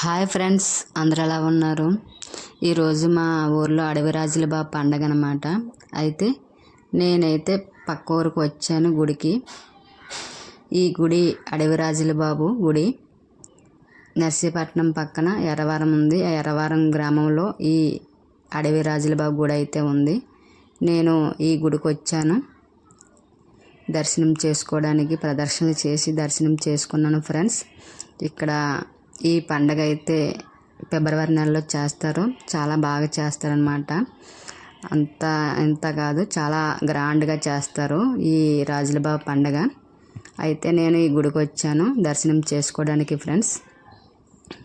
Hi friends అందరు ఎలా ఉన్నారు? ఈరోజు మా ఊర్లో అడవి రాజుల బాబు పండగ అనమాట అయితే నేనైతే పక్క ఊరికి వచ్చాను గుడికి. ఈ గుడి అడవి రాజుల బాబు గుడి. నర్సీపట్నం పక్కన ఎర్రవరం ఉంది. ఆ ఎర్రవరం గ్రామంలో ఈ అడవి రాజుల బాబు గుడి అయితే ఉంది. నేను ఈ గుడికి వచ్చాను. దర్శనం చేసుకోవడానికి ప్రదర్శనలు చేసి దర్శనం చేసుకున్నాను ఫ్రెండ్స్. ఇక్కడ ఈ పండగ అయితే ఫిబ్రవరి నెలలో చేస్తారు. చాలా బాగా చేస్తారనమాట అంత ఎంత కాదు చాలా గ్రాండ్గా చేస్తారు ఈ రాజులబాబు పండగ. అయితే నేను ఈ గుడికి వచ్చాను దర్శనం చేసుకోవడానికి ఫ్రెండ్స్.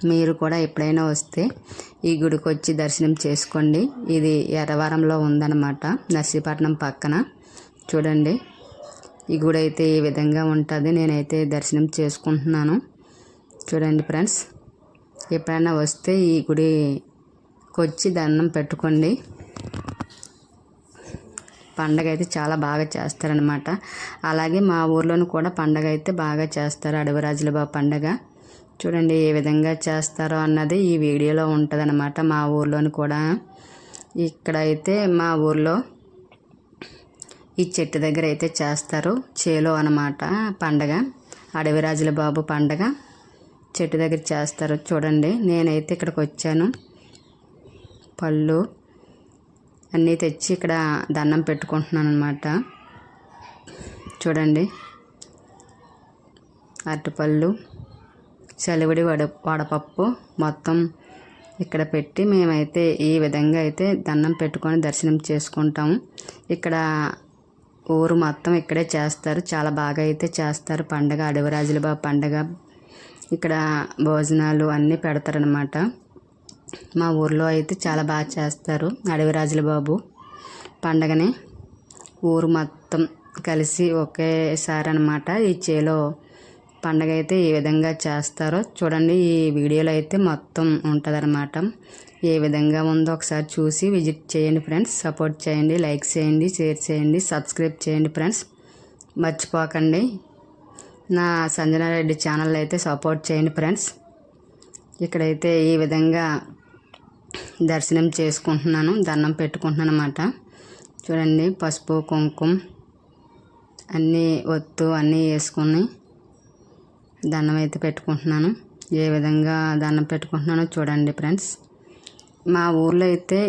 మీరు కూడా ఎప్పుడైనా వస్తే ఈ గుడికి వచ్చి దర్శనం చేసుకోండి. ఇది ఎర్రవరంలో ఉందన్నమాట నర్సీపట్నం పక్కన. చూడండి ఈ గుడి అయితే ఈ విధంగా ఉంటుంది. నేనైతే దర్శనం చేసుకుంటున్నాను. చూడండి ఫ్రెండ్స్ ఎప్పుడైనా వస్తే ఈ గుడికి వచ్చి దండం పెట్టుకోండి. పండగ అయితే చాలా బాగా చేస్తారనమాట అలాగే మా ఊర్లోనూ కూడా పండగ అయితే బాగా చేస్తారు అడవిరాజుల బాబు పండగ. చూడండి ఏ విధంగా చేస్తారో అన్నది ఈ వీడియోలో ఉంటుందన్నమాట మా ఊర్లోని కూడా. ఇక్కడ అయితే మా ఊర్లో ఈ చెట్టు దగ్గర అయితే చేస్తారు చేలో అనమాట పండగ అడవిరాజుల బాబు పండగ. చెట్టు దగ్గర చేస్తారు చూడండి. నేనైతే ఇక్కడికి వచ్చాను. పళ్ళు అన్నీ తెచ్చి ఇక్కడ దండం పెట్టుకుంటున్నాను అనమాట చూడండి. అరటిపళ్ళు చలివిడి వడ వడపప్పు మొత్తం ఇక్కడ పెట్టి మేమైతే ఈ విధంగా అయితే దండం పెట్టుకొని దర్శనం చేసుకుంటాము ఇక్కడ ఊరు మొత్తం ఇక్కడే చేస్తారు. చాలా బాగా అయితే చేస్తారు. పండగ అడవిరాజుల బాబు పండగ ఇక్కడ భోజనాలు అన్నీ పెడతారనమాట మా ఊర్లో అయితే చాలా బాగా చేస్తారు అడవిరాజుల బాబు పండగని. ఊరు మొత్తం కలిసి ఒకేసారి అనమాట ఈ చేలో పండగ అయితే ఏ విధంగా చేస్తారో చూడండి. ఈ వీడియోలో అయితే మొత్తం ఉంటుందన్నమాట. ఏ విధంగా ఉందో ఒకసారి చూసి విజిట్ చేయండి ఫ్రెండ్స్. సపోర్ట్ చేయండి లైక్ చేయండి షేర్ చేయండి సబ్స్క్రైబ్ చేయండి ఫ్రెండ్స్. మర్చిపోకండి. నా సంజనారెడ్డి ఛానల్ అయితే సపోర్ట్ చేయండి ఫ్రెండ్స్. ఇక్కడైతే ఈ విధంగా దర్శనం చేసుకుంటున్నాను దండం పెట్టుకుంటున్నాను అనమాట చూడండి పసుపు కుంకుమ అన్నీ ఒత్తు అన్నీ వేసుకొని దండం అయితే పెట్టుకుంటున్నాను. ఏ విధంగా దండం పెట్టుకుంటున్నానో చూడండి ఫ్రెండ్స్. మా ఊర్లో అయితే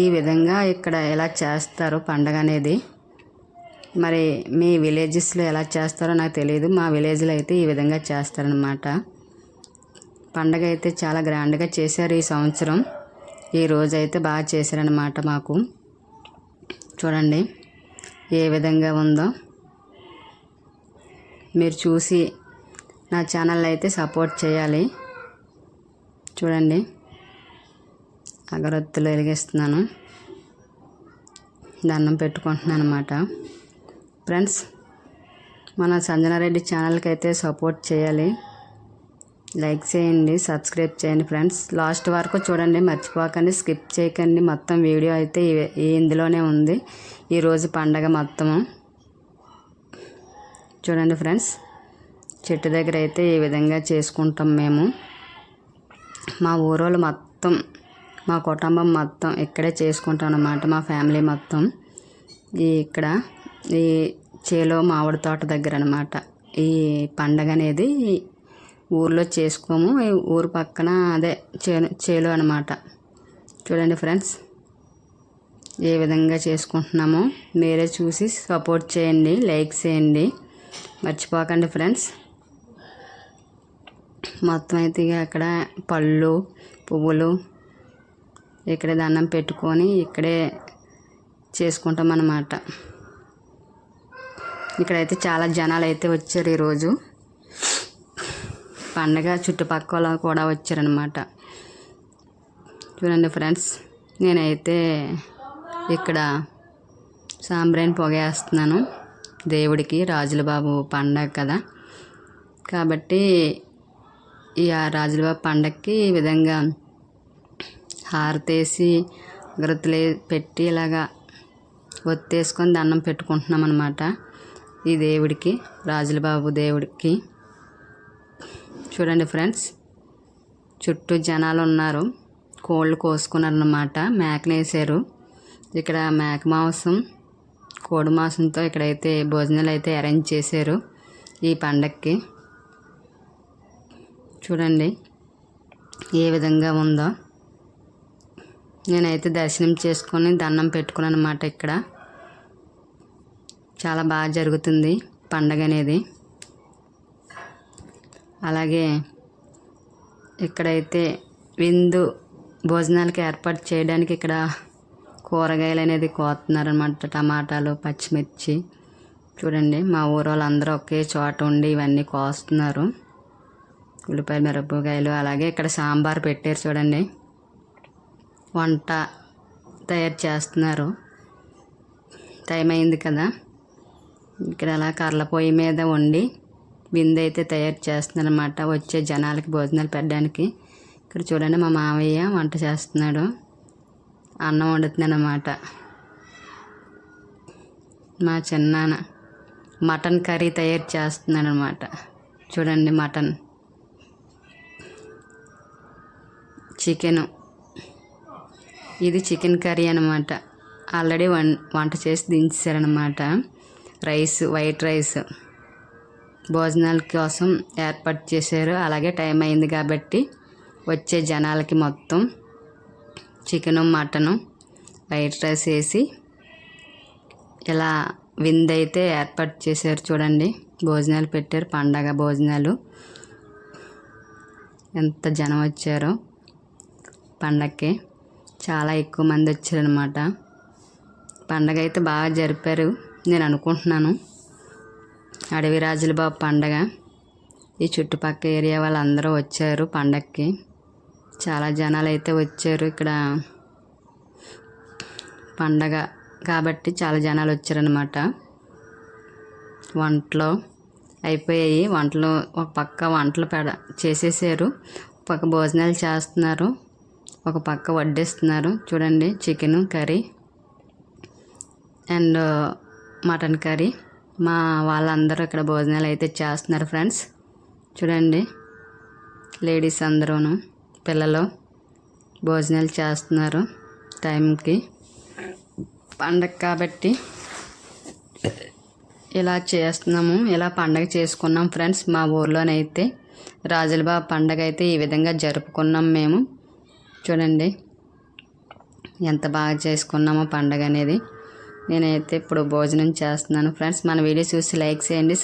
ఈ విధంగా ఇక్కడ ఎలా చేస్తారు పండగ అనేది మరి మీ విలేజెస్లో ఎలా చేస్తారో నాకు తెలియదు మా విలేజ్లో అయితే ఈ విధంగా చేస్తారనమాట పండగ అయితే చాలా గ్రాండ్గా చేశారు ఈ సంవత్సరం. ఈ రోజు అయితే బాగా చేశారనమాట మాకు. చూడండి ఏ విధంగా ఉందో. మీరు చూసి నా ఛానల్ అయితే సపోర్ట్ చేయాలి. చూడండి అగరొత్తులు వెలిగిస్తున్నాను. దండం పెట్టుకుంటున్నాను అనమాట ఫ్రెండ్స్ మన సంజనారెడ్డి ఛానల్కి అయితే సపోర్ట్ చేయాలి. లైక్ చేయండి సబ్స్క్రైబ్ చేయండి ఫ్రెండ్స్. లాస్ట్ వరకు చూడండి మర్చిపోకండి స్కిప్ చేయకండి. మొత్తం వీడియో అయితే ఇందులోనే ఉంది. ఈరోజు పండగ మొత్తము. చూడండి ఫ్రెండ్స్ చెట్టు దగ్గర అయితే ఈ విధంగా చేసుకుంటాం మేము. మా ఊరోళ్ళు మొత్తం మా కుటుంబం మొత్తం ఇక్కడే చేసుకుంటాం అన్నమాట మా ఫ్యామిలీ మొత్తం. ఈ ఇక్కడ ఈ చేలో మామిడి తోట దగ్గర అనమాట ఈ పండగ అనేది ఊర్లో చేసుకోము. ఈ ఊరు పక్కన అదే చేను చేలో అనమాట చూడండి ఫ్రెండ్స్ ఏ విధంగా చేసుకుంటున్నామో మీరే చూసి సపోర్ట్ చేయండి లైక్ చేయండి. మర్చిపోకండి ఫ్రెండ్స్. మొత్తం అయితే ఇక అక్కడ పళ్ళు పువ్వులు ఇక్కడే దండం పెట్టుకొని ఇక్కడే చేసుకుంటాం అన్నమాట ఇక్కడైతే చాలా జనాలు అయితే వచ్చారు ఈరోజు. పండగ చుట్టుపక్కల కూడా వచ్చారనమాట చూడండి ఫ్రెండ్స్ నేనైతే ఇక్కడ సాంబ్రాన్ పొగేస్తున్నాను. దేవుడికి రాజుల బాబు పండగ కదా. కాబట్టి ఈ రాజుల బాబు పండగకి ఈ విధంగా హారతేసి అగ్రతలే పెట్టి ఇలాగా ఒత్తేసుకొని దండం పెట్టుకుంటున్నాం అనమాట ఈ దేవుడికి రాజుల బాబు దేవుడికి. చూడండి ఫ్రెండ్స్ చుట్టూ జనాలు ఉన్నారు కోళ్ళు కోసుకున్నారన్నమాట. మేకనేసారు ఇక్కడ మేక మాంసం కోడి మాంసంతో ఇక్కడైతే భోజనాలు అయితే అరేంజ్ చేశారు ఈ పండక్కి. చూడండి ఏ విధంగా ఉందో. నేనైతే దర్శనం చేసుకొని దండం పెట్టుకున్నాను అనమాట ఇక్కడ. చాలా బాగా జరుగుతుంది పండగ అనేది అలాగే ఇక్కడైతే విందు భోజనాలకి ఏర్పాటు చేయడానికి ఇక్కడ కూరగాయలు అనేది కోస్తున్నారనమాట టమాటాలు పచ్చిమిర్చి. చూడండి మా ఊరు వాళ్ళందరూ ఒకే చోట ఉండి ఇవన్నీ కోస్తున్నారు. ఉల్లిపాయలు మిరపకాయలు అలాగే ఇక్కడ సాంబార్ పెట్టారు చూడండి. వంట తయారు చేస్తున్నారు. టైం అయింది కదా. ఇక్కడ అలా కర్ల పొయ్యి మీద వండి బిందె అయితే తయారు చేస్తున్నారు అనమాట వచ్చే జనాలకి భోజనాలు పెట్టడానికి. ఇక్కడ చూడండి మా మావయ్య వంట చేస్తున్నాడు. అన్నం వండుతున్నాను అనమాట మా చిన్నాన్న మటన్ కర్రీ తయారు చేస్తున్నాడు అనమాట చూడండి మటన్. చికెను. ఇది చికెన్ కర్రీ అనమాట ఆల్రెడీ వం వంట చేసి దించారనమాట రైస్ వైట్ రైస్. భోజనాల కోసం ఏర్పాటు చేశారు. అలాగే టైం అయింది కాబట్టి వచ్చే జనాలకి మొత్తం చికెను మటను వైట్ రైస్ వేసి ఇలా విందైతే ఏర్పాటు చేశారు చూడండి. భోజనాలు పెట్టారు. పండగ భోజనాలు. ఎంత జనం వచ్చారో పండగకి చాలా ఎక్కువ మంది వచ్చారనమాట పండగ అయితే బాగా జరిపారు. నేను అనుకుంటున్నాను. అడవి రాజుల బాబు పండగ. ఈ చుట్టుపక్కల ఏరియా వాళ్ళందరూ వచ్చారు పండగకి చాలా జనాలు అయితే వచ్చారు ఇక్కడ. పండగ కాబట్టి చాలా జనాలు వచ్చారనమాట వంటలు అయిపోయాయి. వంటలు ఒక పక్క వంటలు పెడ చేసేసారు. ఒక పక్క భోజనాలు చేస్తున్నారు. ఒక పక్క వడ్డిస్తున్నారు. చూడండి chicken curry. And mutton curry. మా వాళ్ళందరూ ఇక్కడ భోజనాలు అయితే చేస్తున్నారు ఫ్రెండ్స్. చూడండి లేడీస్ అందరూను పిల్లలు భోజనాలు చేస్తున్నారు టైంకి. పండగ కాబట్టి ఇలా చేస్తున్నాము ఇలా పండగ చేసుకున్నాం ఫ్రెండ్స్ మా ఊర్లోనైతే. రాజులబాబు పండగ అయితే ఈ విధంగా జరుపుకున్నాం మేము. చూడండి ఎంత బాగా చేసుకున్నామో పండగ అనేది. నేనైతే ఇప్పుడు భోజనం చేస్తున్నాను. ఫ్రెండ్స్ మన వీడియో చూసి లైక్ చేయండి